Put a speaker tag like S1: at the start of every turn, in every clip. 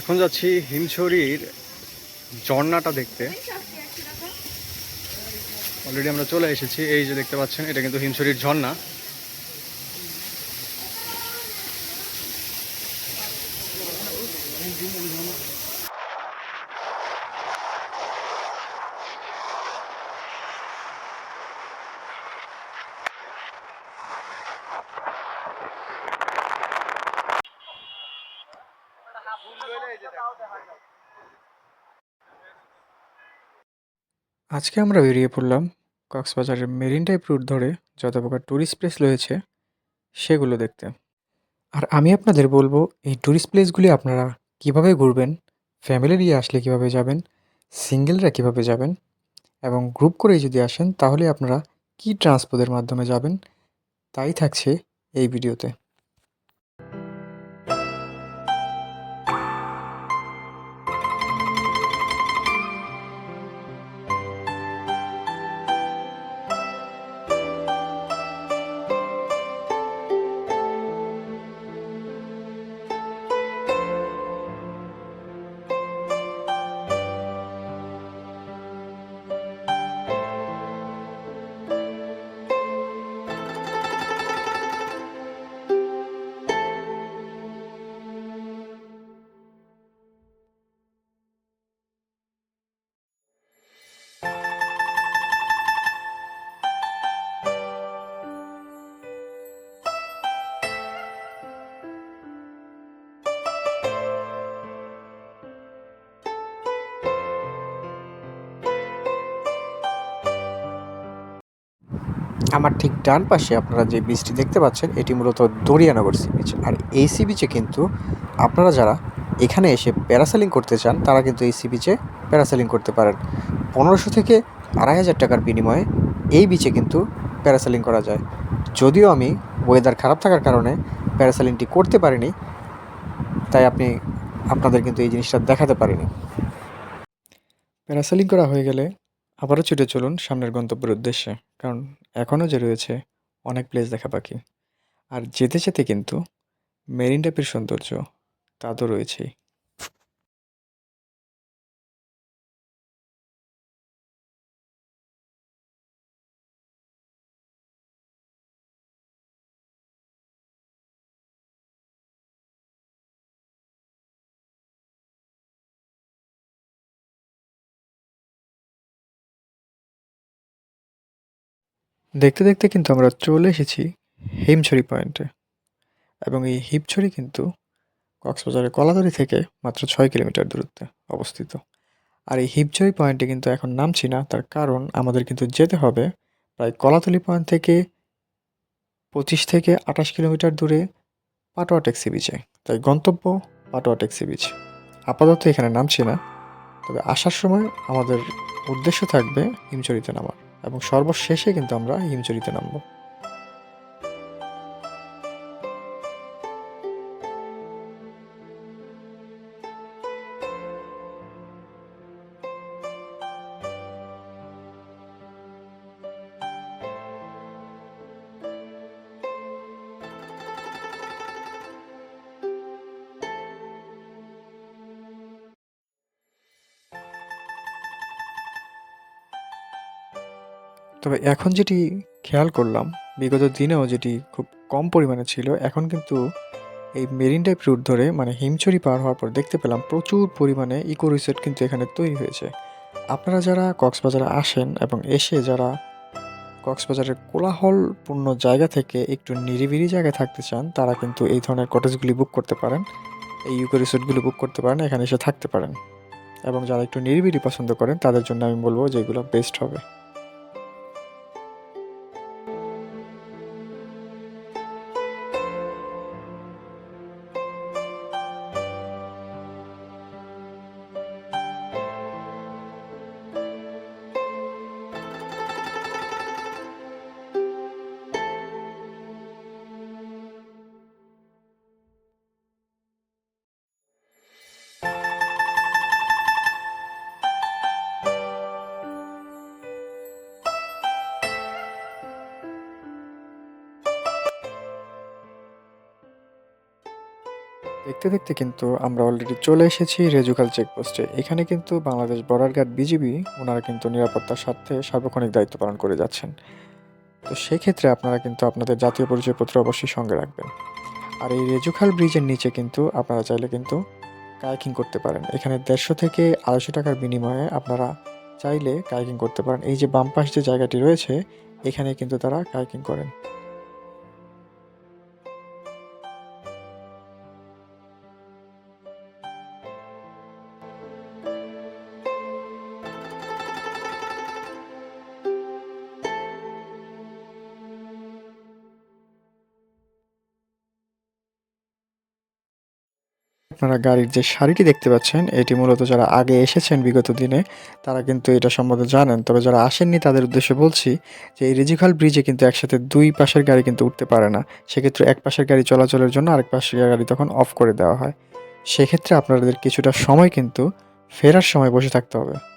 S1: এখন যাচ্ছি হিমছড়ির ঝর্ণাটা দেখতে। অলরেডি আমরা চলে এসেছি, এই যে দেখতে পাচ্ছেন, এটা কিন্তু হিমছড়ির ঝর্ণা। আজকে আমরা বেরিয়ে পড়লাম কক্সবাজারের মেরিন টাইপ রুট ধরে যত প্রকার ট্যুরিস্ট প্লেস রয়েছে, সেগুলো দেখতে। আর আমি আপনাদের বলব, এই ট্যুরিস্ট প্লেসগুলি আপনারা কীভাবে ঘুরবেন ফ্যামিলি নিয়ে আসলে কীভাবে যাবেন সিঙ্গেলরা কীভাবে যাবেন, এবং গ্রুপ করেই যদি আসেন, তাহলে আপনারা কি ট্রান্সপোর্টের মাধ্যমে যাবেন, তাই থাকছে এই ভিডিওতে আমার ঠিক ডান পাশে আপনারা যে বিচটি দেখতে পাচ্ছেন, এটি মূলত দরিয়ানগর সি বিচ আর এই সি বিচে কিন্তু আপনারা যারা এখানে এসে প্যারাসেলিং করতে চান, তারা কিন্তু এই সি বিচে প্যারাসেলিং করতে পারেন। পনেরোশো থেকে আড়াই হাজার টাকার বিনিময়ে এই বিচে কিন্তু প্যারাসেলিং করা যায়। যদিও আমি ওয়েদার খারাপ থাকার কারণে প্যারাসেলিংটি করতে পারিনি, তাই আপনি, আপনাদের কিন্তু এই জিনিসটা দেখাতে পারিনি। প্যারাসেলিং করা হয়ে গেলে আবারও ছুটে চলুন সামনের গন্তব্যের উদ্দেশ্যে, কারণ এখনও যে রয়েছে অনেক প্লেস দেখা বাকি। আর যেতে যেতে কিন্তু মেরিন টাইপের সৌন্দর্য তা তো রয়েছেই। দেখতে দেখতে কিন্তু আমরা চলে এসেছি হিমছড়ি পয়েন্টে। এবং এই হিমছড়ি কিন্তু কক্সবাজারের কলাতলি থেকে মাত্র ছয় কিলোমিটার দূরত্বে অবস্থিত। আর এই হিমছড়ি পয়েন্টে কিন্তু এখন নামছি না, তার কারণ আমাদের কিন্তু যেতে হবে প্রায় কলাতলি পয়েন্ট থেকে পঁচিশ থেকে আঠাশ কিলোমিটার দূরে পাটোয়া ট্যাক্সি বিচে তাই গন্তব্য পাটোয়া ট্যাক্সি বিচ আপাতত এখানে নামছি না, তবে আসার সময় আমাদের উদ্দেশ্য থাকবে হিমছড়িতে নামার। এবং সর্বশেষে কিন্তু আমরা হিমচরিতে নামবো। তবে এখন যেটি খেয়াল করলাম, বিগত দিনেও যেটি খুব কম পরিমাণে ছিল, এখন কিন্তু এই মেরিন টাইপ রুট ধরে মানে হিমছড়ি পার হওয়ার পর দেখতে পেলাম প্রচুর পরিমাণে ইকো রিসোর্ট কিন্তু এখানে তৈরি হয়েছে। আপনারা যারা কক্সবাজারে আসেন এবং এসে যারা কক্সবাজারের কোলাহলপূর্ণ জায়গা থেকে একটু নিরিবিলি জায়গায় থাকতে চান, তারা কিন্তু এই ধরনের কটেজগুলি বুক করতে পারেন। এই ইকো রিসোর্টগুলি বুক করতে পারেন, এখানে এসে থাকতে পারেন। এবং যারা একটু নিরিবিলি পছন্দ করেন, তাদের জন্য আমি বলব যে এগুলো বেস্ট হবে। দেখতে দেখতে কিন্তু আমরা অলরেডি চলে এসেছি রেজুকাল চেকপোস্টে এখানে কিন্তু বাংলাদেশ বর্ডার গার্ড বিজিবি ওনারা কিন্তু নিরাপত্তার স্বার্থে সার্বক্ষণিক দায়িত্ব পালন করে যাচ্ছেন। তো সেক্ষেত্রে আপনারা কিন্তু আপনাদের জাতীয় পরিচয়পত্র অবশ্যই সঙ্গে রাখবেন। আর এই রেজুখাল ব্রিজের নিচে কিন্তু আপনারা চাইলে কিন্তু কায়াকিং করতে পারেন। এখানে দেড়শো থেকে আড়াইশো টাকার বিনিময়ে আপনারা চাইলে কায়াকিং করতে পারেন। এই যে বাম পাশ যে জায়গাটি রয়েছে, এখানে কিন্তু তারা কায়াকিং করেন। আপনারা গাড়ির যে শাড়িটি দেখতে পাচ্ছেন, এটি মূলত যারা আগে এসেছেন বিগত দিনে, তারা কিন্তু এটা সম্বন্ধে জানেন। তবে যারা আসেননি, তাদের উদ্দেশ্যে বলছি যে এই রেজিখাল ব্রিজে কিন্তু একসাথে দুই পাশের গাড়ি কিন্তু উঠতে পারে না। সেক্ষেত্রে এক পাশের গাড়ি চলাচলের জন্য আরেক পাশের গাড়ি তখন অফ করে দেওয়া হয়। সেক্ষেত্রে আপনাদের কিছুটা সময় কিন্তু ফেরার সময় বসে থাকতে হবে।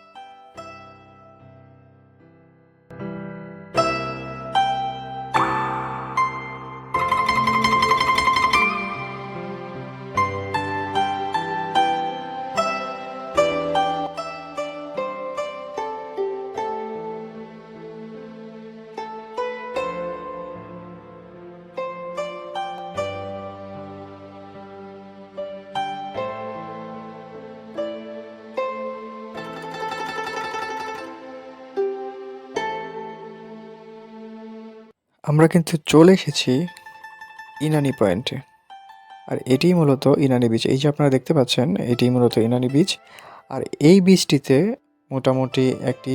S1: আমরা কিন্তু চলে এসেছি ইনানি পয়েন্টে। আর এটিই মূলত ইনানি বিচ। এই যে আপনারা দেখতে পাচ্ছেন এটিই মূলত ইনানি বিচ। আর এই বীজটিতে মোটামুটি একটি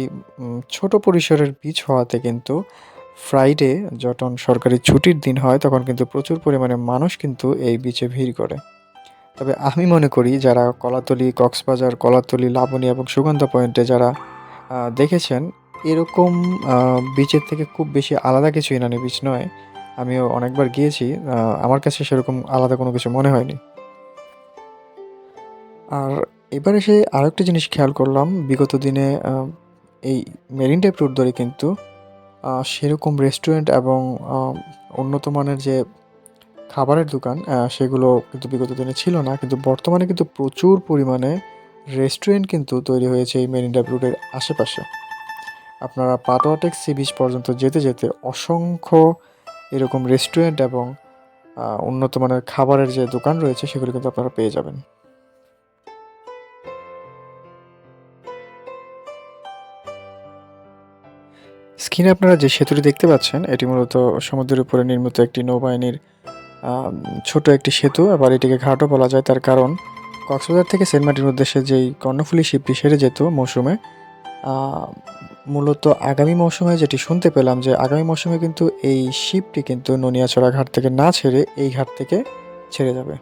S1: ছোট পরিসরের বীজ হওয়াতে কিন্তু ফ্রাইডে যখন সরকারি ছুটির দিন হয়, তখন কিন্তু প্রচুর পরিমাণে মানুষ কিন্তু এই বিচে ভিড় করে। তবে আমি মনে করি যারা কলাতলি, কক্সবাজার, কলাতলি, লাবণী এবং সুগন্ধা পয়েন্টে যারা দেখেছেন এরকম বিচের থেকে খুব বেশি আলাদা কিছু ইনানি বিচ নয়। আমিও অনেকবার গিয়েছি আমার কাছে সেরকম আলাদা কোনো কিছু মনে হয়নি। আর এবার এসে আরেকটা জিনিস খেয়াল করলাম, বিগত দিনে এই মেরিন ড্রাইভ রুট ধরে কিন্তু সেরকম রেস্টুরেন্ট এবং উন্নত মানের যে খাবারের দোকান সেগুলো কিন্তু বিগত দিনে ছিল না। কিন্তু বর্তমানে কিন্তু প্রচুর পরিমাণে রেস্টুরেন্ট কিন্তু তৈরি হয়েছে এই মেরিন টাইপ রুটের আশেপাশে। আপনারা পাটোয়াটেক সি বিচ পর্যন্ত যেতে যেতে অসংখ্য এরকম রেস্টুরেন্ট এবং উন্নত মানের খাবারের যে দোকান রয়েছে সেগুলো কিন্তু আপনারা পেয়ে যাবেন। স্ক্রিনে আপনারা যে সেতুটি দেখতে পাচ্ছেন, এটি মূলত সমুদ্রের উপরে নির্মিত একটি নৌবাহিনীর ছোট একটি সেতু, আবার এটিকে ঘাটও বলা যায়। তার কারণ, কক্সবাজার থেকে সেন্ট মার্টিন উদ্দেশ্যে যেই কর্ণফুলী শিপটি সেরে যেত মৌসুমে মূলত আগামী মৌসুমে যেটি শুনতে পেলাম যে আগামী মৌসুমে কিন্তু এই শিপটি কিন্তু ননিয়াছড়া ঘাট থেকে না ছেড়ে এই ঘাট থেকে ছেড়ে যাবে।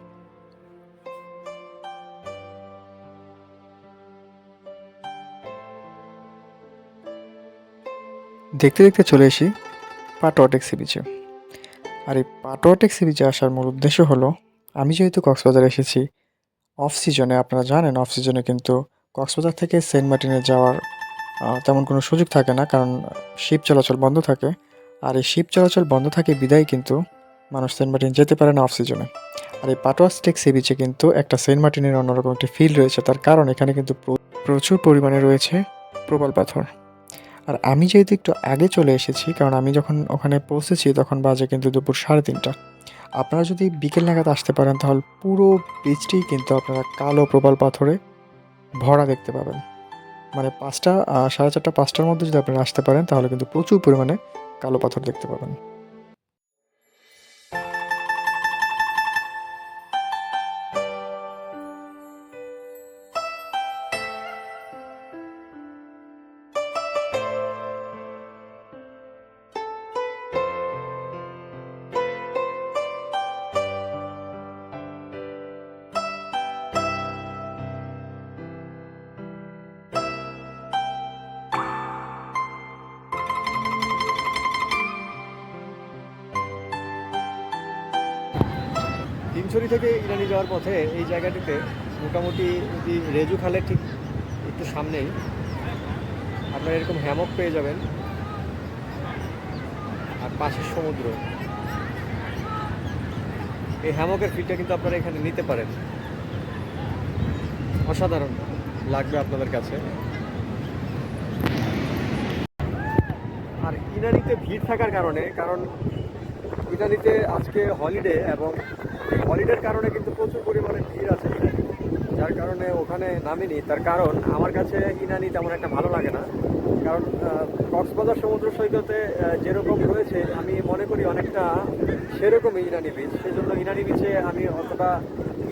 S1: দেখতে দেখতে চলে এসি পাটোয়া ট্যাক্সি বিচে আর এই পাটোয়া ট্যাক্সি বিচে আসার মূল উদ্দেশ্য হলো, আমি যেহেতু কক্সবাজার এসেছি অফ সিজনে আপনারা জানেন অফ সিজনে কিন্তু কক্সবাজার থেকে সেন্ট মার্টিনে যাওয়ার তেমন কোনো সুযোগ থাকে না, কারণ শিপ চলাচল বন্ধ থাকে। আর এই শিপ চলাচল বন্ধ থাকে বিদায় কিন্তু মানুষ সেন্ট মার্টিন যেতে পারে না অফ আর এই পাটোয়া স্টেক সি বিচে কিন্তু একটা সেন্ট মার্টিনের অন্যরকম একটি ফিল রয়েছে, তার কারণ এখানে কিন্তু প্রচুর পরিমাণে রয়েছে প্রবল পাথর। আর আমি যেহেতু একটু আগে চলে এসেছি, কারণ আমি যখন ওখানে পৌঁছেছি তখন বাজে কিন্তু দুপুর সাড়ে তিনটা। আপনারা যদি বিকেল নাগাদ আসতে পারেন, তাহলে পুরো বীজটি কিন্তু আপনারা কালো প্রবাল পাথরে ভরা দেখতে পাবেন। মানে পাঁচটা সাড়ে চারটা, পাঁচটার মধ্যে যদি আপনি আসতে পারেন, তাহলে কিন্তু প্রচুর পরিমাণে কালো পাথর দেখতে পাবেন।
S2: তিনছড়ি থেকে ইরানি যাওয়ার পথে এই জায়গাটিতে মোটামুটি রেজু খালের ঠিক একটু সামনেই আপনারা এরকম হ্যামক পেয়ে যাবেন। আর পাশের সমুদ্র। এই হ্যামকের ফিটটা কিন্তু আপনারা এখানে নিতে পারেন। অসাধারণ লাগবে আপনাদের কাছে। আর ইনানিতে ভিড় থাকার কারণে, কারণ ইনানিতে আজকে হলিডে এবং হলিডের কারণে কিন্তু প্রচুর পরিমাণে ভিড় আছে। যার কারণে ওখানে নামিনি। তার কারণ, আমার কাছে ইনানি তেমন একটা ভালো লাগে না। কারণ কক্সবাজার সমুদ্র সৈকতে যেরকম রয়েছে, আমি মনে করি অনেকটা সেরকমই ইনানি বিচ সেই জন্য ইনানি বিচে আমি অতটা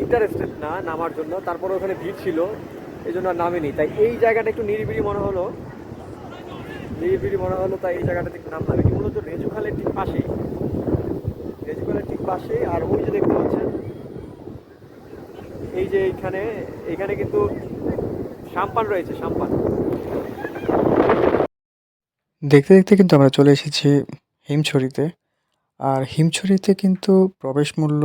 S2: ইন্টারেস্টেড না নামার জন্য। তারপরে ওখানে ভিড় ছিল এই জন্য নামিনি। তাই এই জায়গাটা একটু নিরিবিড়ি মনে হলো। নিরিবিড়ি মনে হলো, তাই এই জায়গাটা একটু নামলাম। এটি মূলত রেজু খালের ঠিক পাশেই। রেজু ঠিক পাশেই আর ওই যে দেখতে পাচ্ছেন, এই যে এইখানে এখানে কিন্তু সাম্পান রয়েছে, সাম্পান।
S1: দেখতে দেখতে কিন্তু আমরা চলে এসেছি হিমছড়িতে, আর হিমছড়িতে কিন্তু প্রবেশ মূল্য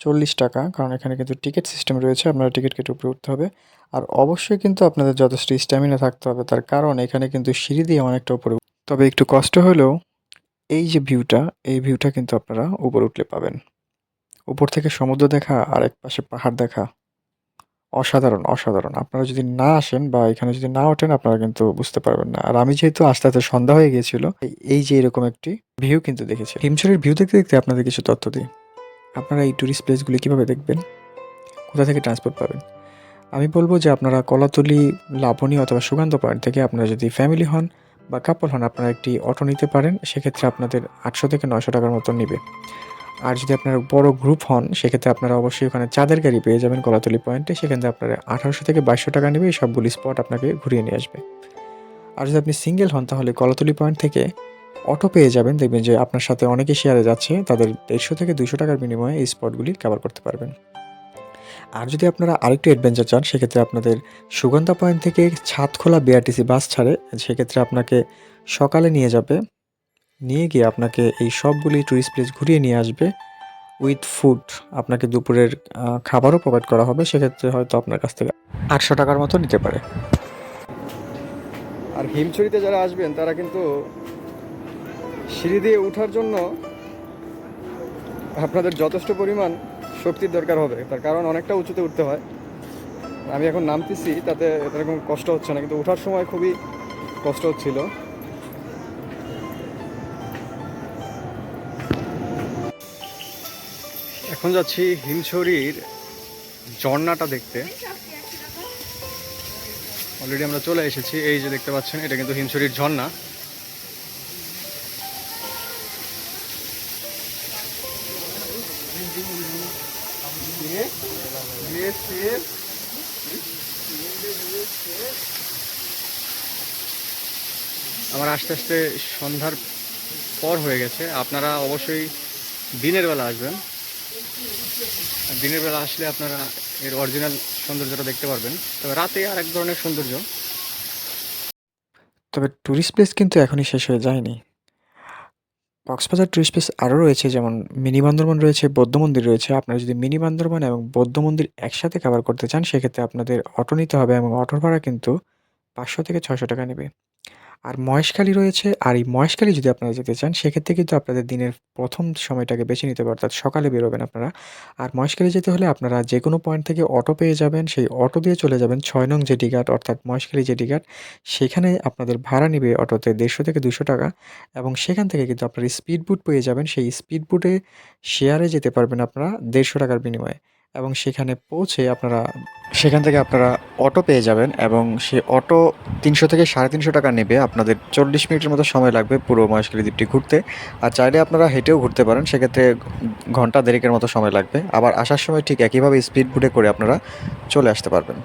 S1: চল্লিশ টাকা, কারণ এখানে কিন্তু টিকিট সিস্টেম রয়েছে, আপনারা টিকিট কেটে উপরে উঠতে হবে। আর অবশ্যই কিন্তু আপনাদের যথেষ্ট স্ট্যামিনা থাকতে হবে, তার কারণ এখানে কিন্তু সিঁড়ি দিয়ে অনেকটা উপরে তবে একটু কষ্ট হলেও এই যে ভিউটা এই ভিউটা কিন্তু আপনারা উপরে উঠলে পাবেন। উপর থেকে সমুদ্র দেখা আর এক পাশে পাহাড় দেখা। অসাধারণ অসাধারণ। আপনারা যদি না আসেন বা এখানে যদি না ওঠেন, আপনারা কিন্তু বুঝতে পারবেন না। আর আমি যেহেতু আস্তে আস্তে সন্ধ্যা হয়ে গিয়েছিল, এই- যে এরকম একটি ভিউ কিন্তু দেখেছি। হিমছড়ির ভিউ দেখতে দেখতে আপনাদের কিছু তথ্য দিই। আপনারা এই ট্যুরিস্ট প্লেসগুলি কীভাবে দেখবেন? কোথা থেকে ট্রান্সপোর্ট পাবেন? আমি বলব যে আপনারা কলাতলি, লাবণী অথবা সুগন্ধ পয়েন্ট থেকে আপনারা যদি ফ্যামিলি হন বা কাপল হন, আপনারা একটি অটো নিতে পারেন, সেক্ষেত্রে আপনাদের আটশো থেকে নয়শো টাকার মতো নেবে। আর যদি আপনারা বড় গ্রুপ হন, সেক্ষেত্রে আপনারা অবশ্যই ওখানে চাঁদের গাড়ি পেয়ে যাবেন কলাতলি পয়েন্টে সেখানে আপনারা আঠারোশো থেকে বাইশশো টাকা নেবে, এই সবগুলি স্পট আপনাকে ঘুরিয়ে নিয়ে আসবে। আর যদি আপনি সিঙ্গেল হন, তাহলে কলাতলি পয়েন্ট থেকে অটো পেয়ে যাবেন, দেখবেন যে আপনার সাথে অনেকে শেয়ারে যাচ্ছে, তাদের দেড়শো থেকে দুশো টাকার বিনিময়ে এই স্পটগুলি কভার করতে পারবেন। আর যদি আপনারা আরেকটু অ্যাডভেঞ্চার চান, সেক্ষেত্রে আপনাদের সুগন্ধা পয়েন্ট থেকে ছাদখোলা বিআরটিসি বাস ছাড়ে। সেক্ষেত্রে আপনাকে সকালে নিয়ে যাবে। নিয়ে গিয়ে আপনাকে এই সবগুলি টুরিস্ট প্লেস ঘুরিয়ে নিয়ে আসবে উইথ ফুড আপনাকে দুপুরের খাবারও প্রোভাইড করা হবে, সেক্ষেত্রে হয়তো আপনার কাছ থেকে আটশো টাকার মতো নিতে পারে।
S2: আর হিমছড়িতে যারা আসবেন, তারা কিন্তু সিঁড়ি দিয়ে ওঠার জন্য আপনাদের যথেষ্ট পরিমাণ শক্তির দরকার হবে, তার কারণ অনেকটা উঁচুতে উঠতে হয়। আমি এখন নামতেছি, তাতে এরকম কষ্ট হচ্ছে না, কিন্তু ওঠার সময় খুবই কষ্ট হচ্ছিল। এখন যাচ্ছি হিমছড়ির ঝর্ণাটা দেখতে। অলরেডি আমরা চলে এসেছি, এই যে দেখতে পাচ্ছেন, এটা কিন্তু হিমছড়ির ঝর্ণা। আমার আস্তে আস্তে সন্ধ্যার পর হয়ে গেছে। আপনারা অবশ্যই দিনের বেলা আসবেন। দিনের বেলা আসলে আপনারা এর অরিজিনাল সৌন্দর্যটা দেখতে পারবেন। তবে রাতে আর এক ধরনের সৌন্দর্য।
S1: তবে ট্যুরিস্ট প্লেস কিন্তু এখনই শেষ হয়ে যায়নি। কক্সবাজার ট্যুরিস্ট প্লেস আরও রয়েছে, যেমন মিনি বান্দরবন রয়েছে, বৌদ্ধ মন্দির রয়েছে। আপনারা যদি মিনি বান্দরবন এবং বৌদ্ধ মন্দির একসাথে কাভার করতে চান, সেক্ষেত্রে আপনাদের অটো নিতে হবে এবং অটোর ভাড়া কিন্তু পাঁচশো থেকে ছশো টাকা নেবে। আর মহেশখালী রয়েছে। আর এই মহেশখালী যদি আপনারা যেতে চান, সেক্ষেত্রে কিন্তু আপনাদের দিনের প্রথম সময়টাকে বেছে নিতে হবে, অর্থাৎ সকালে বেরোবেন আপনারা। আর মহেশখালী যেতে হলে আপনারা যে কোনো পয়েন্ট থেকে অটো পেয়ে যাবেন, সেই অটো দিয়ে চলে যাবেন ছয় নং জেটি ঘাট, অর্থাৎ মহেশখালী জেটি ঘাট। সেখানে আপনাদের ভাড়া নেবে অটোতে দেড়শো থেকে দুশো টাকা এবং সেখান থেকে কিন্তু আপনারা স্পিড বুট পেয়ে যাবেন। সেই স্পিড বুটে শেয়ারে যেতে পারবেন আপনারা দেড়শো টাকার বিনিময়ে। এবং সেখানে পৌঁছে আপনারা, সেখান থেকে আপনারা অটো পেয়ে যাবেন এবং সে অটো তিনশো থেকে সাড়ে তিনশো টাকা নেবে। আপনাদের চল্লিশ মিনিটের মতো সময় লাগবে পুরো মহেশখালী দ্বীপটি ঘুরতে। আর চাইলে আপনারা হেঁটেও ঘুরতে পারেন, সেক্ষেত্রে ঘণ্টা দেরিকের মতো সময় লাগবে। আবার আসার সময় ঠিক একইভাবে স্পিড বুটে করে আপনারা চলে আসতে পারবেন।